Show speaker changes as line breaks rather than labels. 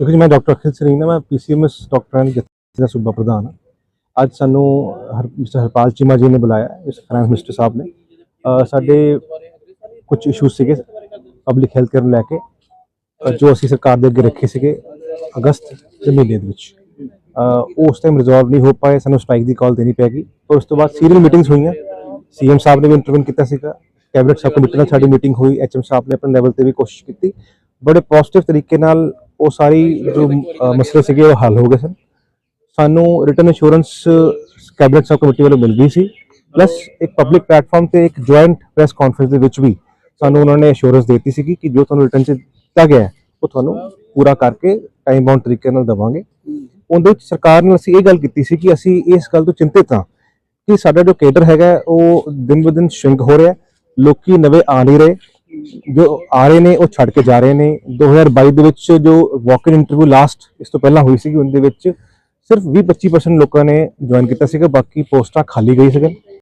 ਦੇਖੋ ਜੀ ਮੈਂ ਡਾਕਟਰ ਅਖਿਲ ਸਰੀਨਾ ਮੈਂ ਪੀਸੀਐਮਐਸ ਡਾਕਟਰਾਂ ਦੇ ਜਥੇ ਦਾ ਸੂਬਾ ਪ੍ਰਧਾਨ ਹਾਂ। ਅੱਜ ਸਾਨੂੰ ਹਰ, ਮਿਸਟਰ ਹਰਪਾਲ ਚੀਮਾ ਜੀ ਨੇ ਬੁਲਾਇਆ, ਇਸ ਫਾਈਨੈਂਸ ਮਿਨਿਸਟਰ ਸਾਹਿਬ ਨੇ। ਸਾਡੇ ਕੁਝ ਇਸ਼ੂਜ਼ ਸੀਗੇ ਪਬਲਿਕ ਹੈਲਥ ਕੇਅਰ ਨੂੰ ਲੈ ਕੇ ਜੋ ਅਸੀਂ ਸਰਕਾਰ ਦੇ ਅੱਗੇ ਰੱਖੇ ਸੀਗੇ ਅਗਸਤ ਦੇ ਮਹੀਨੇ ਦੇ ਵਿੱਚ। ਉਸ ਟਾਈਮ ਰਿਜ਼ੋਲਵ ਨਹੀਂ ਹੋ ਪਾਏ, ਸਾਨੂੰ ਸਟ੍ਰਾਈਕ ਦੀ ਕਾਲ ਦੇਣੀ ਪੈ ਗਈ। ਪਰ ਉਸ ਤੋਂ ਬਾਅਦ ਸੀਰੀਅਲ ਮੀਟਿੰਗਸ ਹੋਈਆਂ। ਸੀਐਮ ਸਾਹਿਬ ਨੇ ਵੀ ਇੰਟਰਵਿਊ ਕੀਤਾ ਸੀਗਾ। ਕੈਬਨਿਟ ਸਬ ਕਮੇਟੀ ਨਾਲ ਸਾਡੀ ਮੀਟਿੰਗ ਹੋਈ। ਐਚਐਮ ਸਾਹਿਬ ਨੇ ਆਪਣੇ ਲੈਵਲ ਤੇ ਵੀ ਕੋਸ਼ਿਸ਼ ਕੀਤੀ। ਬੜੇ ਪੋਜ਼ਿਟਿਵ ਤਰੀਕੇ ਨਾਲ ਉਹ ਸਾਰੀ ਜੋ ਮਸਲੇ ਸੀਗੇ ਉਹ ਹੱਲ ਹੋ ਗਏ ਸਨ। ਸਾਨੂੰ return insurance cabinet sub committee ਵੱਲੋਂ ਮਿਲ ਗਈ ਸੀ। ਪਲੱਸ ਇੱਕ ਪਬਲਿਕ ਪਲੇਟਫਾਰਮ ਤੇ ਇੱਕ ਜੁਆਇੰਟ ਪ੍ਰੈਸ ਕਾਨਫਰੰਸ ਦੇ ਵਿੱਚ ਵੀ ਸਾਨੂੰ ਉਹਨਾਂ ਨੇ ਅਸ਼ੋਰੈਂਸ ਦਿੱਤੀ ਸੀ ਕਿ ਜੋ ਤੁਹਾਨੂੰ ਰਿਟਰਨ ਚ ਦਿੱਤਾ ਗਿਆ ਉਹ ਤੁਹਾਨੂੰ ਪੂਰਾ ਕਰਕੇ ਟਾਈਮ ਬਾਉਂਡ ਤਰੀਕੇ ਨਾਲ ਦਵਾਂਗੇ। ਉਹਦੇ ਵਿੱਚ ਸਰਕਾਰ ਨਾਲ ਅਸੀਂ ਇਹ ਗੱਲ ਕੀਤੀ ਸੀ ਕਿ ਅਸੀਂ ਇਸ ਗੱਲ ਤੋਂ ਚਿੰਤਿਤ ਹਾਂ ਕਿ ਸਾਡਾ ਜੋ ਕੇਡਰ ਹੈਗਾ, ਉਹ ਦਿਨ ਬ ਦਿਨ ਸ਼ਿੰਕ ਹੋ ਰਿਹਾ ਹੈ। ਲੋਕੀ ਨਵੇਂ ਆ ਨਹੀਂ ਰਹੇ। ਜੋ ਆ ਰਹੇ ਨੇ, ਉਹ ਛੱਡ ਕੇ ਜਾ ਰਹੇ ਨੇ। 2022 ਦੇ ਵਿੱਚ ਜੋ ਵਾਕ ਇੰਟਰਵਿਊ ਲਾਸਟ ਇਸ ਤੋਂ ਪਹਿਲਾਂ ਹੋਈ ਸੀਗੀ, ਉਹਦੇ ਵਿੱਚ ਸਿਰਫ 20-25% ਲੋਕਾਂ ਨੇ ਜੁਆਇਨ ਕੀਤਾ ਸੀਗਾ, ਬਾਕੀ ਪੋਸਟਾਂ ਖਾਲੀ ਗਈ ਸੀਗੀਆਂ।